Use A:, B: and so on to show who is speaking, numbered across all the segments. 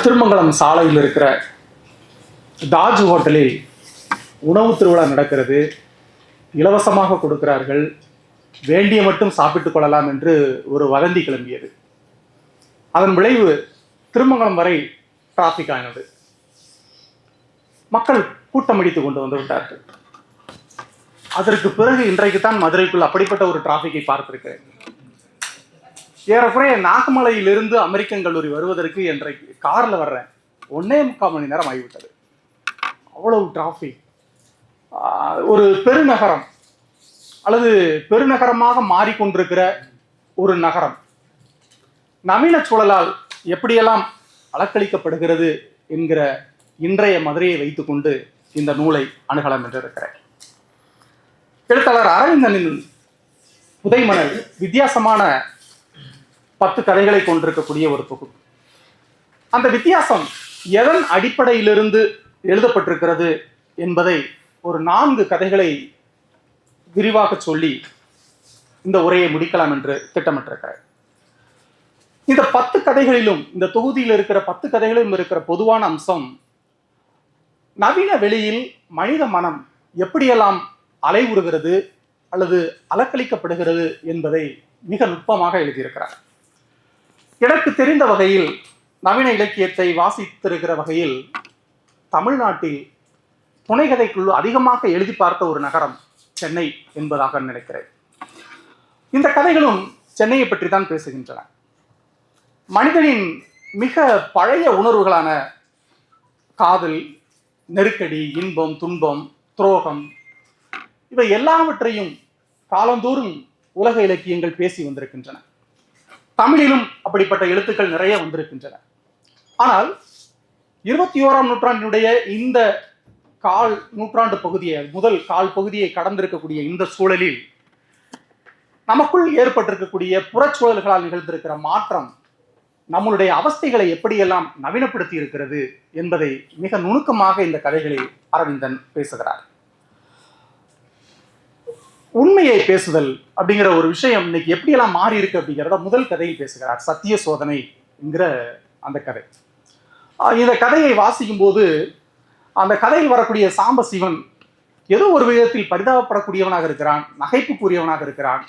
A: திருமங்கலம் சாலையில் இருக்கிற தாஜ் ஹோட்டலில் உணவு திருவிழா நடக்கிறது. இலவசமாக கொடுக்கிறார்கள். வேண்டிய மட்டும் சாப்பிட்டுக் கொள்ளலாம் என்று ஒரு வதந்தி கிளம்பியது. அதன் விளைவு திருமங்கலம் வரை டிராஃபிக் ஆனது. மக்கள் கூட்டம் அடித்துக் கொண்டு வந்து விட்டார்கள். அதற்கு பிறகு இன்றைக்கு தான் மதுரைக்குள் அப்படிப்பட்ட ஒரு டிராஃபிக்கை பார்த்திருக்கிறேன். ஏறக்குறைய நாகமலையிலிருந்து அமெரிக்கன் கல்லூரி வருவதற்கு என்றை காரில் வர்றேன். ஒன்னே முக்கால் மணி நேரம் ஆகிவிட்டது. அவ்வளவு டிராஃபிக் ஒரு பெருநகரம். அல்லது பெருநகரமாக மாறிக்கொண்டிருக்கிற ஒரு நகரம். நவீன சூழலால் எப்படியெல்லாம் அலக்களிக்கப்படுகிறது என்கிற இன்றைய மதுரையை வைத்துக்கொண்டு இந்த நூலை அணுகலாம் என்று இருக்கிறேன் எழுத்தாளர் அரவிந்தனின் புதைமணல் வித்தியாசமான பத்து கதைகளை கொண்டிருக்கக்கூடிய ஒரு தொகுப்பு. அந்த வித்தியாசம் எதன் அடிப்படையிலிருந்து எழுதப்பட்டிருக்கிறது என்பதை ஒரு நான்கு கதைகளை விரிவாக சொல்லி இந்த உரையை முடிக்கலாம் என்று திட்டமிட்டிருக்கிறேன். இந்த பத்து கதைகளிலும் இந்த தொகுதியில் இருக்கிற பத்து கதைகளிலும் இருக்கிற பொதுவான அம்சம் நவீன வெளியில் மனித மனம் எப்படியெல்லாம் அலைவுறுகிறது அல்லது அலக்களிக்கப்படுகிறது என்பதை மிக நுட்பமாக எழுதியிருக்கிறார். எனக்கு தெரிந்த வகையில் நவீன இலக்கியத்தை வாசித்திருக்கிற வகையில் தமிழ்நாட்டில் புனைகதைக்குழு அதிகமாக எழுதி பார்த்த ஒரு நகரம் சென்னை என்பதாக நினைக்கிறேன். இந்த கதைகளும் சென்னையை பற்றி தான் பேசுகின்றன. மனிதனின் மிக பழைய உணர்வுகளான காதல் நெருக்கடி இன்பம் துன்பம் துரோகம் இவை எல்லாவற்றையும் காலந்தோறும் உலக இலக்கியங்கள் பேசி வந்திருக்கின்றன. தமிழிலும் அப்படிப்பட்ட எழுத்துக்கள் நிறைய வந்திருக்கின்றன. ஆனால் இருபத்தி ஓராம் நூற்றாண்டினுடைய இந்த கால் நூற்றாண்டு பகுதியை முதல் கால் பகுதியை கடந்திருக்கக்கூடிய இந்த சூழலில் நமக்குள் ஏற்பட்டிருக்கக்கூடிய புறச்சூழல்களால் நிகழ்ந்திருக்கிற மாற்றம் நம்மளுடைய அவஸ்தைகளை எப்படியெல்லாம் நவீனப்படுத்தி இருக்கிறது என்பதை மிக நுணுக்கமாக இந்த கதைகளில் அரவிந்தன் பேசுகிறார். உண்மையை பேசுதல் அப்படிங்கிற ஒரு விஷயம் இன்னைக்கு எப்படியெல்லாம் மாறி இருக்கு அப்படிங்கிறத முதல் கதையில் பேசுகிறார் சத்திய சோதனை என்கிற அந்த கதை. இந்த கதையை வாசிக்கும் போது அந்த கதையில் வரக்கூடிய சாம்ப சிவன் ஏதோ ஒரு விதத்தில் பரிதாபப்படக்கூடியவனாக இருக்கிறான் நகைப்புக்குரியவனாக இருக்கிறான்.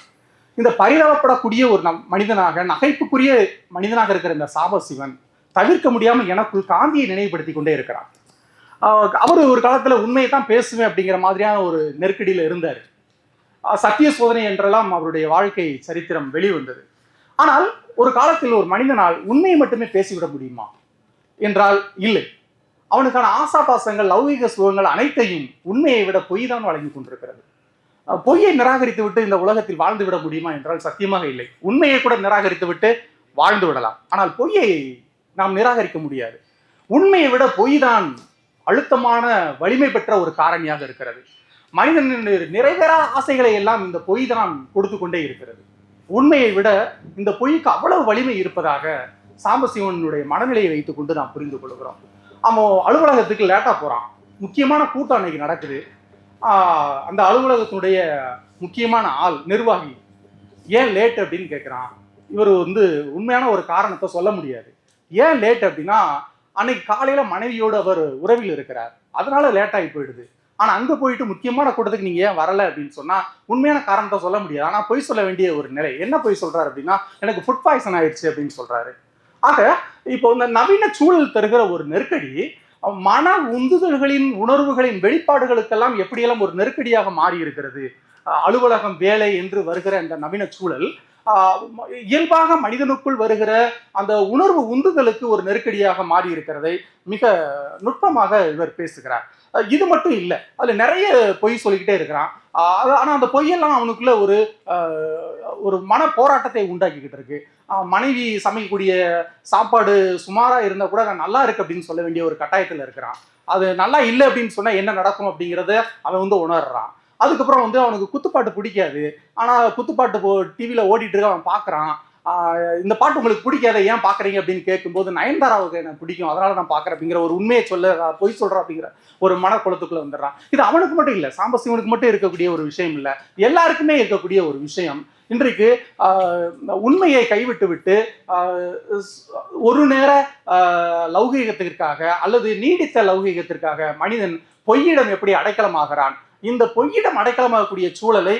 A: இந்த பரிதாபப்படக்கூடிய ஒரு நம் மனிதனாக நகைப்புக்குரிய மனிதனாக இருக்கிற இந்த சாம்ப சிவன் தவிர்க்க முடியாமல் எனக்குள் காந்தியை நினைவுபடுத்தி கொண்டே இருக்கிறான். அவர் ஒரு காலத்தில் உண்மையை தான் பேசுவேன் அப்படிங்கிற மாதிரியான ஒரு நெருக்கடியில் இருந்தார். சத்திய சோதனை என்றெல்லாம் அவருடைய வாழ்க்கை சரித்திரம் வெளிவந்தது. ஆனால் ஒரு காலத்தில் ஒரு மனிதனால் உண்மையை மட்டுமே பேசிவிட முடியுமா? என்றால் இல்லை. அவனுக்கான ஆசாபாசங்கள் லௌகிக சுகங்கள் அனைத்தையும் உண்மையை விட பொய் தான் வழங்கி கொண்டிருக்கிறது. பொய்யை நிராகரித்து விட்டு இந்த உலகத்தில் வாழ்ந்து விட முடியுமா என்றால் சத்தியமாக இல்லை. உண்மையை கூட நிராகரித்து விட்டு வாழ்ந்து விடலாம். ஆனால் பொய்யை நாம் நிராகரிக்க முடியாது. உண்மையை விட பொய் தான் அழுத்தமான வலிமை பெற்ற ஒரு காரணியாக இருக்கிறது. மனிதன் நிறைவேறா ஆசைகளை எல்லாம் இந்த பொய் தான் கொடுத்து கொண்டே இருக்கிறது. உண்மையை விட இந்த பொய்க்கு அவ்வளவு வலிமை இருப்பதாக சாம்பசிவனுடைய மனநிலையை வைத்துக்கொண்டு நாம் புரிந்து கொள்கிறோம். அவன் அலுவலகத்துக்கு லேட்டாக போகிறான் முக்கியமான கூட்டம் அன்னைக்கு நடக்குது. அந்த அலுவலகத்தினுடைய முக்கியமான ஆள் நிர்வாகி ஏன் லேட் அப்படின்னு கேட்குறான் இவர் வந்து உண்மையான ஒரு காரணத்தை சொல்ல முடியாது. ஏன் லேட் அப்படின்னா அன்னைக்கு காலையில் மனைவியோடு அவர் உறவில் இருக்கிறார். அதனால லேட் ஆகி போயிடுது. ஆனால் அங்கே போயிட்டு முக்கியமான கூட்டத்துக்கு நீங்கள் ஏன் வரலை அப்படின்னு சொன்னால் உண்மையான காரணத்தை சொல்ல முடியாது. ஆனால் பொய் சொல்ல வேண்டிய ஒரு நிலை. என்ன பொய் சொல்கிறாரு அப்படின்னா எனக்கு ஃபுட் பாய்சன் ஆயிடுச்சு அப்படின்னு சொல்கிறாரு ஆக இப்போ இந்த நவீன சூழல் தருகிற ஒரு நெருக்கடி மன உந்துதல்களின் உணர்வுகளின் வெளிப்பாடுகளுக்கெல்லாம் எப்படியெல்லாம் ஒரு நெருக்கடியாக மாறி இருக்கிறது? அலுவலகம் வேலை என்று வருகிற இந்த நவீன சூழல் இயல்பாக மனிதனுக்குள் வருகிற அந்த உணர்வு உந்துதலுக்கு ஒரு நெருக்கடியாக மாறி இருக்கிறதை மிக நுட்பமாக இவர் பேசுகிறார். இது மட்டும் இல்லை. அதில் நிறைய பொய் சொல்லிக்கிட்டே இருக்கிறான். ஆனால் அந்த பொய்யெல்லாம் அவனுக்குள்ள ஒரு ஒரு மன போராட்டத்தை உண்டாக்கிக்கிட்டு இருக்கு. மனைவி சமைக்கக்கூடிய சாப்பாடு சுமாராக இருந்தால் கூட நான் நல்லா இருக்கு அப்படின்னு சொல்ல வேண்டிய ஒரு கட்டாயத்தில் இருக்கிறான். அது நல்லா இல்லை அப்படின்னு சொன்னால் என்ன நடக்கும் அப்படிங்கிறத அவன் வந்து உணர்றான். அதுக்கப்புறம் வந்து அவனுக்கு குத்துப்பாட்டு பிடிக்காது. ஆனால் குத்துப்பாட்டு போ ஓடிட்டு இருக்க அவன் பார்க்குறான் இந்த பாட்டு உங்களுக்கு பிடிக்காத ஏன் பார்க்குறீங்க அப்படின்னு கேட்கும்போது நயன்தாராவுக்கு எனக்கு பிடிக்கும். அதனால நான் பார்க்குறேன் அப்படிங்கிற ஒரு உண்மையை சொல்ல பொய் சொல்கிறேன் அப்படிங்கிற ஒரு மனக்குளத்துக்குள்ள வந்துடுறான். இது அவனுக்கு மட்டும் இல்லை சாம்பசிவனுக்கு மட்டும் இருக்கக்கூடிய ஒரு விஷயம் இல்லை. எல்லாருக்குமே இருக்கக்கூடிய ஒரு விஷயம். இன்றைக்கு உண்மையை கைவிட்டு விட்டு ஒரு நேர லௌகீகத்திற்காக அல்லது நீடித்த லௌகீகத்திற்காக மனிதன் பொய்யிடம் எப்படி அடைக்கலமாகிறான்? இந்த பொய்யிடம் அடைக்கலமாகக்கூடிய சூழலை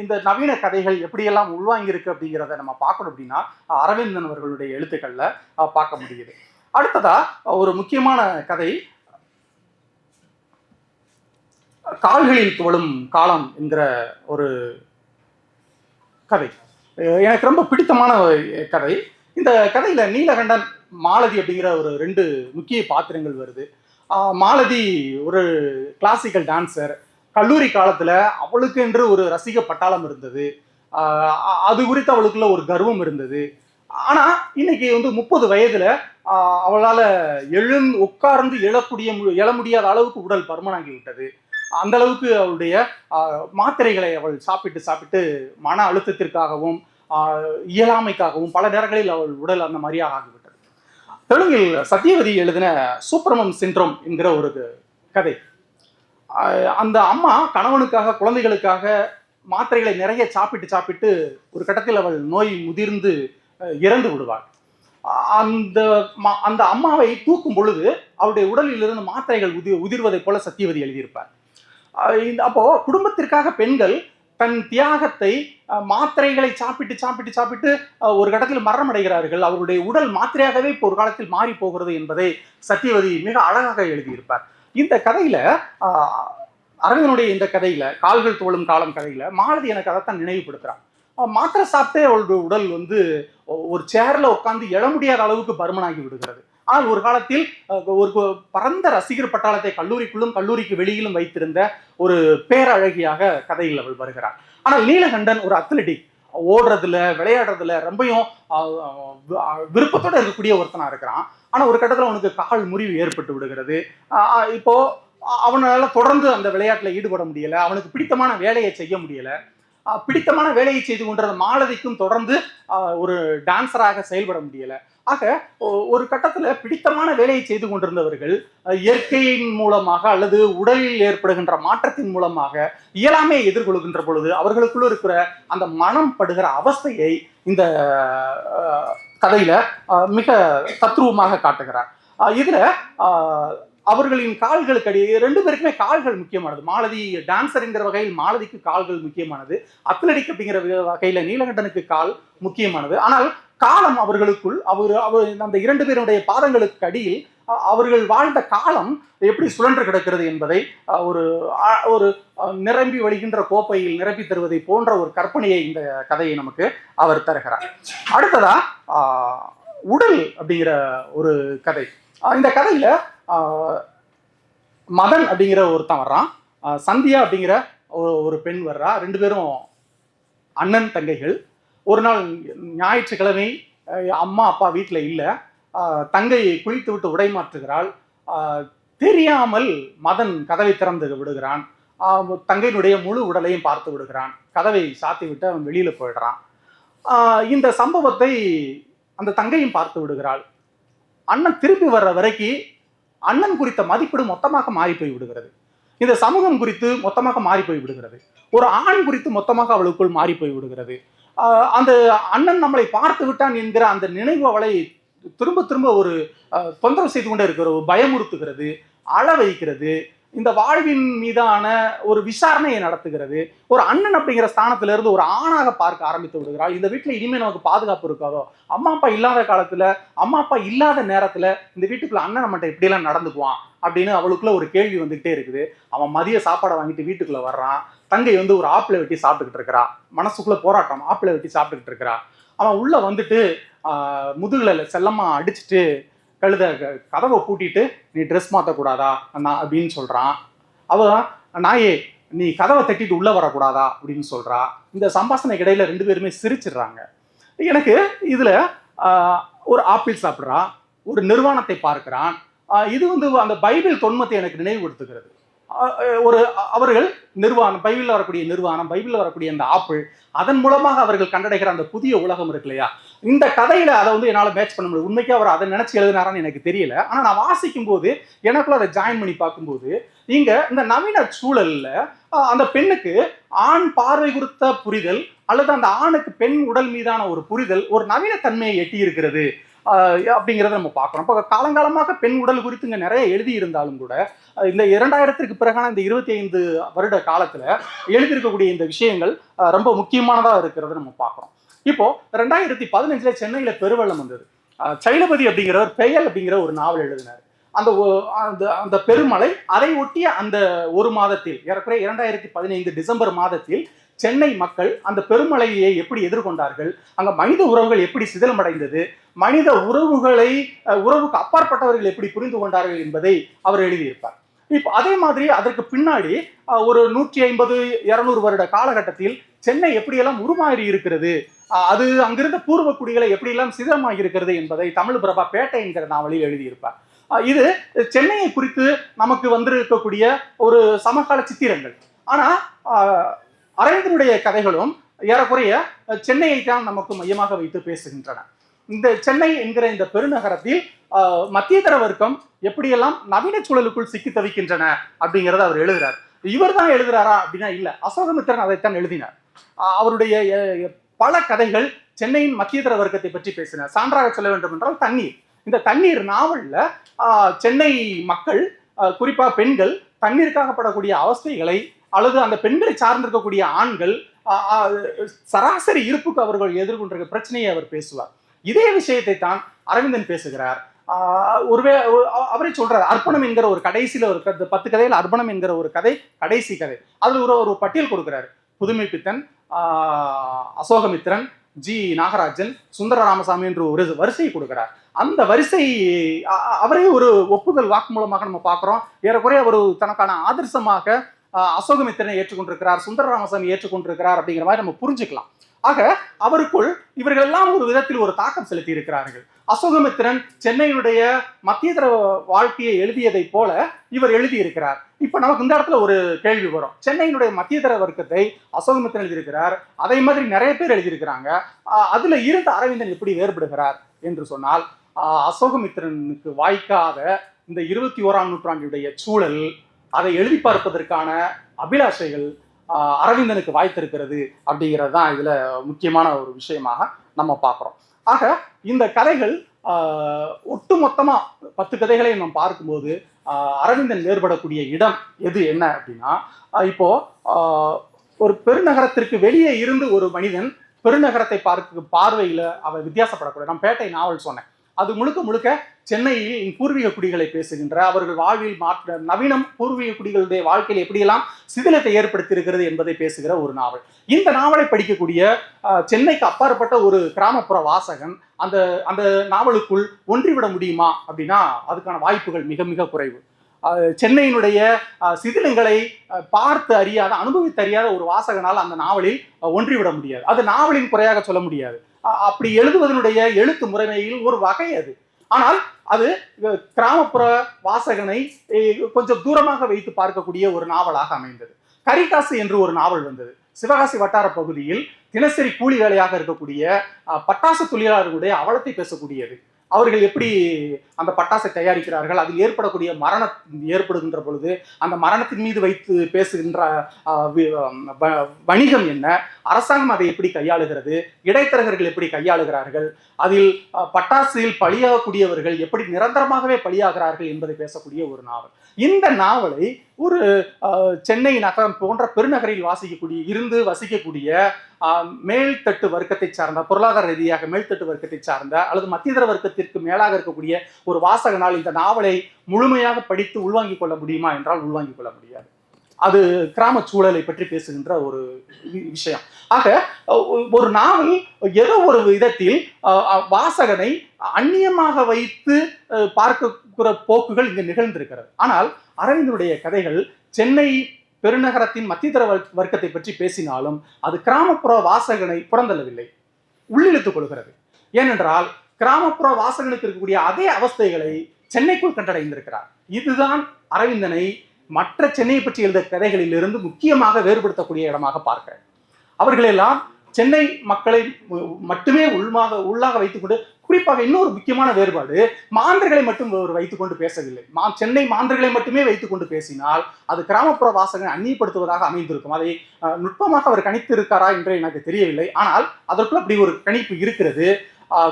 A: இந்த நவீன கதைகள் எப்படியெல்லாம் உள்வாங்கியிருக்கு அப்படிங்கிறத நம்ம பார்க்கணும் அப்படின்னா அரவிந்தன் அவர்களுடைய எழுத்துக்கள்ல பார்க்க முடியுது. அடுத்ததா ஒரு முக்கியமான கதை. கால்களில் துவளும் காலம் என்கிற ஒரு கதை. எனக்கு ரொம்ப பிடித்தமான கதை. இந்த கதையில நீலகண்டன் மாலதி அப்படிங்கிற ஒரு ரெண்டு முக்கிய பாத்திரங்கள் வருது. மாலதி ஒரு கிளாசிக்கல் டான்சர் கல்லூரி காலத்துல அவளுக்கு என்று ஒரு ரசிக பட்டாளம் இருந்தது. அது குறித்து அவளுக்குள்ள ஒரு கர்வம் இருந்தது. ஆனா இன்னைக்கு வந்து முப்பது வயதுல அவளால எழுந் உட்கார்ந்து எழக்கூடிய மு- எழ முடியாத அளவுக்கு உடல் பருமனாகி விட்டது. அந்த அளவுக்கு அவளுடைய மாத்திரைகளை அவள் சாப்பிட்டு சாப்பிட்டு மன அழுத்தத்திற்காகவும் இயலாமைக்காகவும் பல நேரங்களில் அவள் உடல் அந்த மாதிரியாக ஆகிவிட்டது. தெலுங்கில் சத்யவதி எழுதின சூப்பரமம் சின்ட்ரோம் என்கிற ஒரு கதை. அந்த அம்மா கணவனுக்காக குழந்தைகளுக்காக மாத்திரைகளை நிறைய சாப்பிட்டு சாப்பிட்டு ஒரு கட்டத்தில் அவள் நோய் முதிர்ந்து இறந்து விடுவாள். அந்த அந்த அம்மாவை தூக்கும் பொழுது அவருடைய உடலிலிருந்து மாத்திரைகள் உதி உதிர்வதைப் போல சத்தியவதி எழுதியிருப்பார் இந்த- அப்போ குடும்பத்திற்காக பெண்கள் தன் தியாகத்தை மாத்திரைகளை சாப்பிட்டு சாப்பிட்டு சாப்பிட்டு ஒரு கட்டத்தில் மரணம் அடைகிறார்கள் அவருடைய உடல் மாத்திரையாகவே இப்போ ஒரு காலத்தில் மாறி போகிறது என்பதை சத்தியவதி மிக அழகாக எழுதியிருப்பார். இந்த கதையில அரவிந்தனுடைய இந்த கதையில கால்கள் தோளும் காலம் கதையில மாலதி எனக்கு அதைத்தான் நினைவுபடுத்துறான் மாத்திரை சாப்பிட்டே அவளுடைய உடல் வந்து ஒரு சேர்ல உட்காந்து எழ முடியாத அளவுக்கு பருமனாகி விடுகிறது. ஆனால் ஒரு காலத்தில் ஒரு பரந்த ரசிகர் பட்டாளத்தை கல்லூரிக்குள்ளும் கல்லூரிக்கு வெளியிலும் வைத்திருந்த ஒரு பேரழகியாக கதையில் அவள் வருகிறார் ஆனால் நீலகண்டன் ஒரு அத்லெட்டிக். ஓடுறதுல விளையாடுறதுல ரொம்பவும் விருப்பத்தோடு விருப்பத்தோட இருக்கக்கூடிய ஒருத்தனா இருக்கிறான். ஆனால் ஒரு கட்டத்தில் அவனுக்கு கால் முறிவு ஏற்பட்டு விடுகிறது. இப்போ அவனால் தொடர்ந்து அந்த விளையாட்டில் ஈடுபட முடியலை. அவனுக்கு பிடித்தமான வேலையை செய்ய முடியலை. பிடித்தமான வேலையை செய்து கொண்டிருந்த மாலதிக்கும் தொடர்ந்து ஒரு டான்சராக செயல்பட முடியலை. ஆக ஒரு கட்டத்தில் பிடித்தமான வேலையை செய்து கொண்டிருந்தவர்கள் இயற்கையின் மூலமாக அல்லது உடலில் ஏற்படுகின்ற மாற்றத்தின் மூலமாக இயலாமையை எதிர்கொள்கின்ற பொழுது அவர்களுக்குள்ள இருக்கிற அந்த மனம் படுகிற அவஸ்தையை இந்த கதையில மிக தத்ரூபமாக காட்டுகிறார். இதுல அவர்களின் கால்களுக்கு அடி ரெண்டு பேருக்குமே கால்கள் முக்கியமானது. மாலதி டான்சர்ங்கிற வகையில் மாலதிக்கு கால்கள் முக்கியமானது. அத்லெட்டிக் அப்படிங்கிற வகையில நீலகண்டனுக்கு கால் முக்கியமானது. ஆனால் காலம் அவர்களுக்குள் அவர் அவர் அந்த இரண்டு பேருடைய பாதங்களுக்கு அடியில் அவர்கள் வாழ்ந்த காலம் எப்படி சுழன்று கிடக்கிறது என்பதை ஒரு ஒரு நிரம்பி வழிகின்ற கோப்பையில் நிரப்பி தருவதை போன்ற ஒரு கற்பனையை இந்த கதையை நமக்கு அவர் தருகிறார். அடுத்ததா உடல் அப்படிங்கிற ஒரு கதை. இந்த கதையில மதன் அப்படிங்கிற ஒருத்தன் வர்றான். சந்தியா அப்படிங்கிற ஒரு ஒரு பெண் வர்றா. ரெண்டு பேரும் அண்ணன் தங்கைகள். ஒரு நாள் ஞாயிற்றுக்கிழமை அம்மா அப்பா வீட்டில் இல்லை. தங்கையை குளித்து விட்டு உடை மாற்றுகிறாள். தெரியாமல் மதன் கதவை திறந்து விடுகிறான். தங்கையினுடைய முழு உடலையும் பார்த்து விடுகிறான். கதவை சாத்தி விட்டு அவன் வெளியில் போயிடுறான். இந்த சம்பவத்தை அந்த தங்கையும் பார்த்து விடுகிறாள். அண்ணன் திரும்பி வர்ற வரைக்கும் அண்ணன் குறித்த மதிப்பீடு மொத்தமாக மாறி போய் விடுகிறது. இந்த சமூகம் குறித்து மொத்தமாக மாறி போய் விடுகிறது. ஒரு ஆண் குறித்து மொத்தமாக அவளுக்குள் மாறி போய் விடுகிறது. அந்த அண்ணன் நம்மளை பார்த்து விட்டான் என்கிற அந்த நினைவு அவளை திரும்ப திரும்ப ஒரு தொந்தரவு செய்து கொண்டே இருக்கிற ஒரு பயமுறுத்துகிறது அள வைக்கிறது இந்த வாழ்வின் மீதான ஒரு விசாரணையை நடத்துகிறது ஒரு அண்ணன் அப்படிங்கிற ஸ்தானத்துல இருந்து ஒரு ஆணாக பார்க்க ஆரம்பித்து விடுகிறாள். இந்த வீட்டுல இனிமே நமக்கு பாதுகாப்பு இருக்காதோ? அம்மா அப்பா இல்லாத காலத்துல அம்மா அப்பா இல்லாத நேரத்துல இந்த வீட்டுக்குள்ள அண்ணன் நம்மகிட்ட எப்படியெல்லாம் நடந்துக்குவான் அப்படின்னு அவளுக்குள்ள ஒரு கேள்வி வந்துகிட்டே இருக்குது. அவன் மதிய சாப்பாடை வாங்கிட்டு வீட்டுக்குள்ள வர்றான். தங்கை வந்து ஒரு ஆப்பிளை வெட்டி சாப்பிட்டுக்கிட்டு இருக்கிறா. மனசுக்குள்ள போராட்டம் ஆப்பிளை வெட்டி சாப்பிட்டுக்கிட்டு இருக்கிறா. அவன் உள்ள வந்துட்டு முதுகில் முதுகுல அடிச்சுட்டு கழுத க- கதவை பூட்டிட்டு நீ ட்ரெஸ் மாற்றக்கூடாதா நான் அப்படின்னு சொல்கிறான் அவள் நாயே நீ கதவை தட்டிட்டு உள்ளே வரக்கூடாதா? அப்படின்னு சொல்கிறா இந்த சம்பாஷணைக்கு இடையில ரெண்டு பேருமே சிரிச்சிடுறாங்க. எனக்கு இதில் ஒரு ஆப்பிள் சாப்பிட்றான் ஒரு நிர்வாணத்தை பார்க்கிறான். இது வந்து அந்த பைபிள் தொன்மத்தை எனக்கு நினைவுபடுத்துகிறது. ஒரு அவர்கள் நிர்வாணம் பைபிளில் வரக்கூடிய நிர்வாணம் பைபிளில் வரக்கூடிய அந்த ஆப்பிள் அதன் மூலமாக அவர்கள் கண்டடைகிற அந்த புதிய உலகம் இருக்கு இல்லையா? இந்த கதையில அதை வந்து என்னால் மேட்ச் பண்ண முடியும் உண்மைக்கு அவர் அதை நினைச்சு எழுதினாரான்னு எனக்கு தெரியல. ஆனால் நான் வாசிக்கும் போது எனக்குள்ள அதை ஜாயின் பண்ணி பார்க்கும்போது இங்க இந்த நவீன சூழல்ல அந்த பெண்ணுக்கு ஆண் பார்வை குறித்த புரிதல் அல்லது அந்த ஆணுக்கு பெண் உடல் மீதான ஒரு புரிதல் ஒரு நவீன தன்மையை எட்டி இருக்கிறது அப்படிங்கிறத நம்ம பார்க்குறோம் இப்போ காலங்காலமாக பெண் உடல் குறித்து இங்கே நிறைய எழுதி இருந்தாலும் கூட இந்த இரண்டாயிரத்திற்கு பிறகான இந்த இருபத்தி ஐந்து வருட காலத்தில் எழுதியிருக்கக்கூடிய இந்த விஷயங்கள் ரொம்ப முக்கியமானதாக இருக்கிறத நம்ம பார்க்குறோம் இப்போ ரெண்டாயிரத்தி பதினஞ்சில் சென்னையில் பெருவெள்ளம் வந்தது. சைலபதி அப்படிங்கிறவர் பெயல் அப்படிங்கிற ஒரு நாவல் எழுதினார். அந்த அந்த அந்த பெருமழை அதை ஒட்டிய அந்த ஒரு மாதத்தில் ஏறக்குறைய இரண்டாயிரத்தி பதினைந்து டிசம்பர் மாதத்தில் சென்னை மக்கள் அந்த பெருமழையை எப்படி எதிர்கொண்டார்கள்? அங்கே மனித உறவுகள் எப்படி சிதிலமடைந்தது? மனித உறவுகளை உறவுக்கு அப்பாற்பட்டவர்கள் எப்படி புரிந்து கொண்டார்கள் என்பதை அவர் எழுதியிருப்பார். இப்போ அதே மாதிரி அதற்கு பின்னாடி ஒரு நூற்றி ஐம்பது இரநூறு வருட காலகட்டத்தில் சென்னை எப்படியெல்லாம் உருமாறி இருக்கிறது? அது அங்கிருந்த பூர்வ குடிகளை எப்படியெல்லாம் சிதறமாகி இருக்கிறது என்பதை தமிழ் பிரபா பேட்டை என்கிற நாவலில் எழுதியிருப்பார். இது சென்னையை குறித்து நமக்கு வந்திருக்கக்கூடிய ஒரு சமகால சித்திரங்கள். ஆனால் அரவிந்தனுடைய கதைகளும் ஏறக்குறைய சென்னையை தான் நமக்கு மையமாக வைத்து பேசுகின்றன. இந்த சென்னை என்கிற இந்த பெருநகரத்தில் மத்தியதர வர்க்கம் எப்படியெல்லாம் நவீன சூழலுக்குள் சிக்கி தவிக்கின்றன அப்படிங்கிறத அவர் எழுதுறார். இவர் தான் எழுதுறாரா அப்படின்னா இல்லை அசோகமித்திரன் அதைத்தான் எழுதினார். அவருடைய பல கதைகள் சென்னையின் மத்தியதர வர்க்கத்தை பற்றி பேசினார். சான்றாக சொல்ல வேண்டும் என்றால் தண்ணீர். இந்த தண்ணீர் நாவல்ல சென்னை மக்கள் குறிப்பாக பெண்கள் தண்ணீருக்காக படக்கூடிய அவஸ்தைகளை அல்லது அந்த பெண்களை சார்ந்திருக்கக்கூடிய ஆண்கள் சராசரி இருப்புக்கு அவர்கள் எதிர்கொண்டிருக்க பிரச்சனையை அவர் பேசுவார். இதே விஷயத்தை தான் அரவிந்தன் பேசுகிறார். ஒருவே அவரே சொல்றாரு அர்ப்பணம் என்கிற ஒரு கடைசியில ஒரு பத்து கதையில் அர்ப்பணம் என்கிற ஒரு கதை கடைசி கதை. அதில் ஒரு ஒரு பட்டியல் கொடுக்கிறாரு. Pudhumaipithan Ashokamitran G. நாகராஜன் சுந்தர ராமசாமி என்று ஒரு வரிசையை கொடுக்கிறார். அந்த வரிசை அவரே ஒரு ஒப்புதல் வாக்கு மூலமாக நம்ம பார்க்குறோம். ஏறக்குறைய அவர் தனக்கான ஆதர்சமாக அசோகமித்திரனை ஏற்றுக்கொண்டிருக்கிறார் சுந்தர ராமசாமி ஏற்றுக்கொண்டிருக்கிறார் அப்படிங்கிற மாதிரி நம்ம புரிஞ்சுக்கலாம். ஆக அவருக்குள் இவர்கள் எல்லாம் ஒரு விதத்தில் ஒரு தாக்கம் செலுத்தி இருக்கிறார்கள் அசோகமித்திரன் சென்னையினுடைய மத்தியதர வாழ்க்கையை எழுதியதை போல இவர் எழுதியிருக்கிறார். இப்ப நமக்கு இந்த இடத்துல ஒரு கேள்வி வரும். சென்னையினுடைய மத்தியதர வர்க்கத்தை அசோகமித்திரன் எழுதியிருக்கிறார். அதே மாதிரி நிறைய பேர் எழுதியிருக்கிறாங்க. அதுல இருந்து அரவிந்தன் எப்படி வேறுபடுகிறார் என்று சொன்னால் அசோகமித்திரனுக்கு வாய்க்காத இந்த இருபத்தி ஓராம் நூற்றாண்டுடைய சூழல் அதை எழுதி பார்ப்பதற்கான அபிலாஷைகள் அரவிந்தனுக்கு வாய்த்திருக்கிறது அப்படிங்கிறது தான் இதில் முக்கியமான ஒரு விஷயமாக நம்ம பார்க்குறோம். ஆக இந்த கதைகள் ஒட்டு மொத்தமாக பத்து கதைகளை நம்ம பார்க்கும்போது அரவிந்தன் வேறுபடக்கூடிய இடம் எது என்ன அப்படின்னா இப்போது இப்போ ஒரு பெருநகரத்திற்கு வெளியே இருந்து ஒரு மனிதன் பெருநகரத்தை பார்க்க பார்வையில் அவன் வித்தியாசப்படக்கூடாது. நான் பேட்டை நாவல் சொன்னேன். அது முழுக்க முழுக்க சென்னையில் பூர்வீக குடிகளை பேசுகின்ற அவர்கள் வாழ்வில் மாற்ற நவீனம் பூர்வீக குடிகளுடைய வாழ்க்கையில் எப்படியெல்லாம் சிதிலத்தை ஏற்படுத்தியிருக்கிறது என்பதை பேசுகிற ஒரு நாவல். இந்த நாவலை படிக்கக்கூடிய சென்னைக்கு அப்பாற்பட்ட ஒரு கிராமப்புற வாசகன் அந்த அந்த நாவலுக்குள் ஒன்றிவிட முடியுமா அப்படின்னா அதுக்கான வாய்ப்புகள் மிக மிக குறைவு. சென்னையினுடைய சிதிலங்களை பார்த்து அறியாத அனுபவித்து அறியாத ஒரு வாசகனால் அந்த நாவலில் ஒன்றிவிட முடியாது. அது நாவலின் குறையாக சொல்ல முடியாது. அப்படி எழுதுவதனுடைய எழுத்து முறைமையில் ஒரு வகை அது. ஆனால் அது கிராமப்புற வாசகனை கொஞ்சம் தூரமாக வைத்து பார்க்கக்கூடிய ஒரு நாவலாக அமைந்தது. கரிகாசு என்று ஒரு நாவல் வந்தது. சிவகாசி வட்டார பகுதியில் தினசரி கூலி வேலையாக இருக்கக்கூடிய பட்டாசு தொழிலாளர்களுடைய அவலத்தை பேசக்கூடியது. அவர்கள் எப்படி அந்த பட்டாசை தயாரிக்கிறார்கள்? அதில் ஏற்படக்கூடிய மரணம் ஏற்படுகின்ற பொழுது அந்த மரணத்தின் மீது வைத்து பேசுகின்ற வணிகம் என்ன? அரசாங்கம் அதை எப்படி கையாளுகிறது? இடைத்தரகர்கள் எப்படி கையாளுகிறார்கள்? அதில் பட்டாசில் பலியாகக்கூடியவர்கள் எப்படி நிரந்தரமாகவே பலியாகிறார்கள் என்பதை பேசக்கூடிய ஒரு நாவல். இந்த நாவலை ஒரு சென்னை நகரம் போன்ற பெருநகரில் வாசிக்கக்கூடிய இருந்து வசிக்கக்கூடிய மேல்தட்டு வர்க்கத்தை சார்ந்த பொருளாதார ரீதியாக மேல்தட்டு வர்க்கத்தை சார்ந்த அல்லது மத்தியதர வர்க்கத்திற்கு மேலாக இருக்கக்கூடிய ஒரு வாசகனால் இந்த நாவலை முழுமையாக படித்து உள்வாங்கிக் கொள்ள முடியுமா என்றால் உள்வாங்கிக் கொள்ள முடியாது. அது கிராம சூழலை பற்றி பேசுகின்ற ஒரு வி- விஷயம். ஆக ஒரு நாவல் ஏதோ ஒரு விதத்தில் வாசகனை அந்நியமாக வைத்து அஹ், பார்க்கிற போக்குகள் இங்கு நிகழ்ந்திருக்கிறது. ஆனால் அரவிந்தனுடைய கதைகள் சென்னை பெருநகரத்தின் மத்தியதர வர்க்கத்தை பற்றி பேசினாலும் அது கிராமப்புற வாசகனை புறந்தள்ளவில்லை. உள்ளிழுத்துக் கொள்கிறது. ஏனென்றால் கிராமப்புற வாசகனுக்கு இருக்கக்கூடிய அதே அவஸ்தைகளை சென்னைக்குள் கண்டடைந்திருக்கிறார். இதுதான் அரவிந்தனை மற்ற சென்னையை பற்றி எழுத கதைகளிலிருந்து முக்கியமாக வேறுபடுத்தக்கூடிய இடமாக பார்க்கிறேன் அவர்களெல்லாம் சென்னை மக்களை மட்டுமே உள்மாக உள்ளாக வைத்துக்கொண்டு குறிப்பாக இன்னொரு முக்கியமான வேறுபாடு மாந்தர்களை மட்டும் அவர் வைத்துக்கொண்டு பேசவில்லை. மா சென்னை மாந்தர்களை மட்டுமே வைத்துக்கொண்டு பேசினால் அது கிராமப்புற வாசகனை அந்நியப்படுத்துவதாக அமைந்திருக்கும். அதை நுட்பமாக அவர் கணித்து இருக்காரா என்று எனக்கு தெரியவில்லை. ஆனால் அதற்குள் அப்படி ஒரு கணிப்பு இருக்கிறது.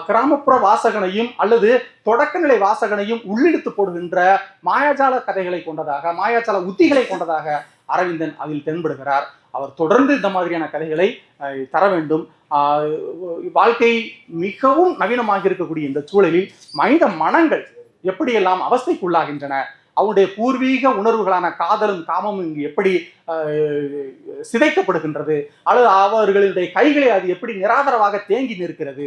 A: கிராமப்புற வாசகனையும் அல்லது தொடக்கநிலை வாசகனையும் உள்ளிழுத்து போடுகின்ற மாயாஜால கதைகளை கொண்டதாக மாயாஜால உத்திகளை கொண்டதாக அரவிந்தன் அதில் தென்படுகிறார். அவர் தொடர்ந்து இந்த மாதிரியான கதைகளை தர வேண்டும். வாழ்க்கை மிகவும் நவீனமாக இருக்கக்கூடிய இந்த சூழலில் மனித மனங்கள் எப்படியெல்லாம் அவஸ்தைக்குள்ளாகின்றன அவனுடைய பூர்வீக உணர்வுகளான காதலும் காமமும் இங்கு எப்படி சிதைக்கப்படுகின்றது அல்லது அவர்களுடைய கைகளை அது எப்படி நிராதரவாக தேங்கி நிற்கிறது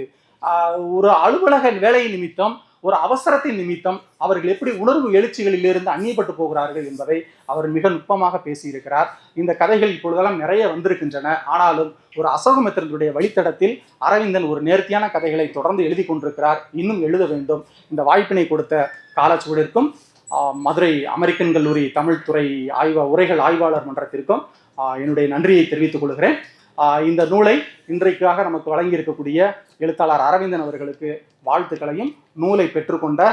A: ஒரு அலுவலக வேலை நிமித்தம் ஒரு அவசரத்தின் நிமித்தம் அவர்கள் எப்படி உணர்வு எழுச்சிகளிலிருந்து அந்நியப்பட்டு போகிறார்கள் என்பதை அவர் மிக நுட்பமாக பேசியிருக்கிறார். இந்த கதைகள் இப்பொழுதெல்லாம் நிறைய வந்திருக்கின்றன. ஆனாலும் ஒரு அசோகமித்திரனுடைய வழித்தடத்தில் அரவிந்தன் ஒரு நேர்த்தியான கதைகளை தொடர்ந்து எழுதி கொண்டிருக்கிறார். இன்னும் எழுத வேண்டும். இந்த வாய்ப்பினை கொடுத்த காலச்சுவடிற்கும் மதுரை அமெரிக்கன் கல்லூரி தமிழ் துறை ஆய்வ உரைகள் ஆய்வாளர் மன்றத்திற்கும் என்னுடைய நன்றியை தெரிவித்துக் கொள்கிறேன். இந்த நூலை இன்றைக்காக நமக்கு வழங்கியிருக்கக்கூடிய எழுத்தாளர் அரவிந்தன் அவர்களுக்கு வாழ்த்துக்களையும் நூலை பெற்றுக்கொண்ட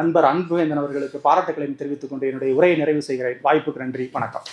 A: நண்பர் அன்புவேந்தன் அவர்களுக்கு பாராட்டுக்களையும் தெரிவித்துக் கொண்டு என்னுடைய உரையை நிறைவு செய்கிறேன். வாய்ப்புக்கு நன்றி. வணக்கம்.